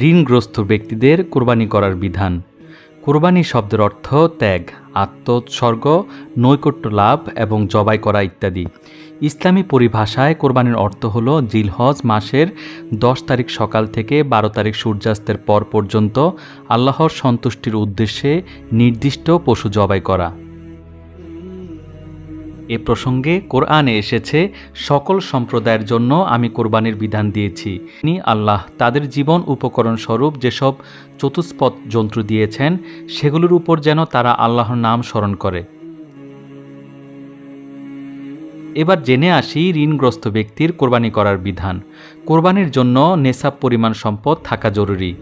ঋণগ্রস্ত ব্যক্তিদের কোরবানি করার বিধান। কোরবানি শব্দের অর্থ ত্যাগ, আত্মোৎসর্গ, নৈকট্য লাভ এবং জবাই করা ইত্যাদি। ইসলামী পরিভাষায় কোরবানির অর্থ হল জিলহজ মাসের দশ তারিখ সকাল থেকে বারো তারিখ সূর্যাস্তের পর পর্যন্ত আল্লাহর সন্তুষ্টির উদ্দেশ্যে নির্দিষ্ট পশু জবাই করা। এ প্রসঙ্গে কোরআনে এসেছে, সকল সম্প্রদায়ের জন্য আমি কোরবানির বিধান দিয়েছি। তিনি আল্লাহ তাদের জীবন উপকরণ স্বরূপ যেসব চতুষ্পদ যন্ত্র দিয়েছেন, সেগুলোর উপর যেন তারা আল্লাহর নাম স্মরণ করে। এবার জেনে আসি ঋণগ্রস্ত ব্যক্তির কোরবানি করার বিধান। কোরবানির জন্য নেশাব পরিমাণ সম্পদ থাকা জরুরি।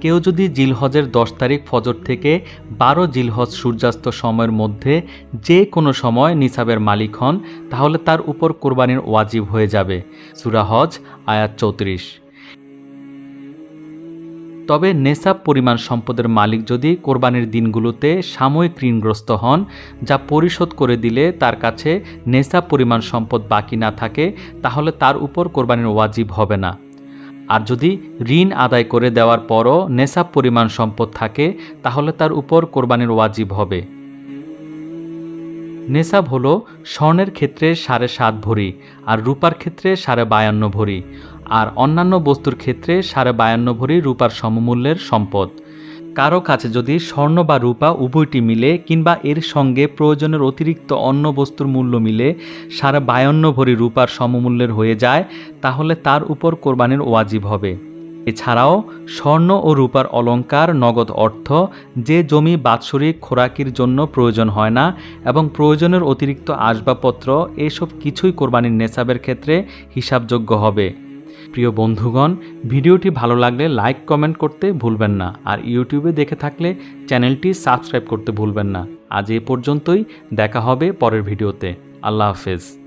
কেউ যদি জিলহজের দশ তারিখ ফজর থেকে বারো জিলহজ সূর্যাস্ত সময়ের মধ্যে যে কোনো সময় নিসাবের মালিক হন, তাহলে তার উপর কোরবানির ওয়াজিব হয়ে যাবে। সুরাহজ আয়াত চৌত্রিশ। তবে নেশাব পরিমাণ সম্পদের মালিক যদি কোরবানির দিনগুলোতে সাময়িক ঋণগ্রস্ত হন, যা পরিশোধ করে দিলে তার কাছে নেশাব পরিমাণ সম্পদ বাকি না থাকে, তাহলে তার উপর কোরবানির ওয়াজিব হবে না। আর যদি ঋণ আদায় করে দেওয়ার পরও নেশাব পরিমাণ সম্পদ থাকে, তাহলে তার উপর কোরবানির ওয়াজিব হবে। নেশাব হলো স্বর্ণের ক্ষেত্রে সাড়ে সাত ভরি আর রূপার ক্ষেত্রে সাড়ে বায়ান্ন ভরি, আর অন্যান্য বস্তুর ক্ষেত্রে সাড়ে বায়ান্ন ভরি রূপার সমমূল্যের সম্পদ। কারও কাছে যদি স্বর্ণ বা রূপা উভয়টি মিলে কিংবা এর সঙ্গে প্রয়োজনের অতিরিক্ত অন্য বস্তুর মূল্য মিলে সাড়ে বায়ান্ন ভরি রূপার সমমূল্যের হয়ে যায়, তাহলে তার উপর কোরবানির ওয়াজিব হবে। এছাড়াও, স্বর্ণ ও রূপার অলঙ্কার, নগদ অর্থ, যে জমি বাৎসরিক খোরাকির জন্য প্রয়োজন হয় না এবং প্রয়োজনের অতিরিক্ত আসবাবপত্র, এসব কিছুই কোরবানির নেশাবের ক্ষেত্রে হিসাবযোগ্য হবে। প্রিয় বন্ধুগণ, ভিডিওটি ভালো লাগলে লাইক, কমেন্ট করতে ভুলবেন না আর ইউটিউবে দেখে থাকলে চ্যানেলটি সাবস্ক্রাইব করতে ভুলবেন না। আজ এ পর্যন্তই, দেখা হবে পরের ভিডিওতে। আল্লাহ হাফেজ।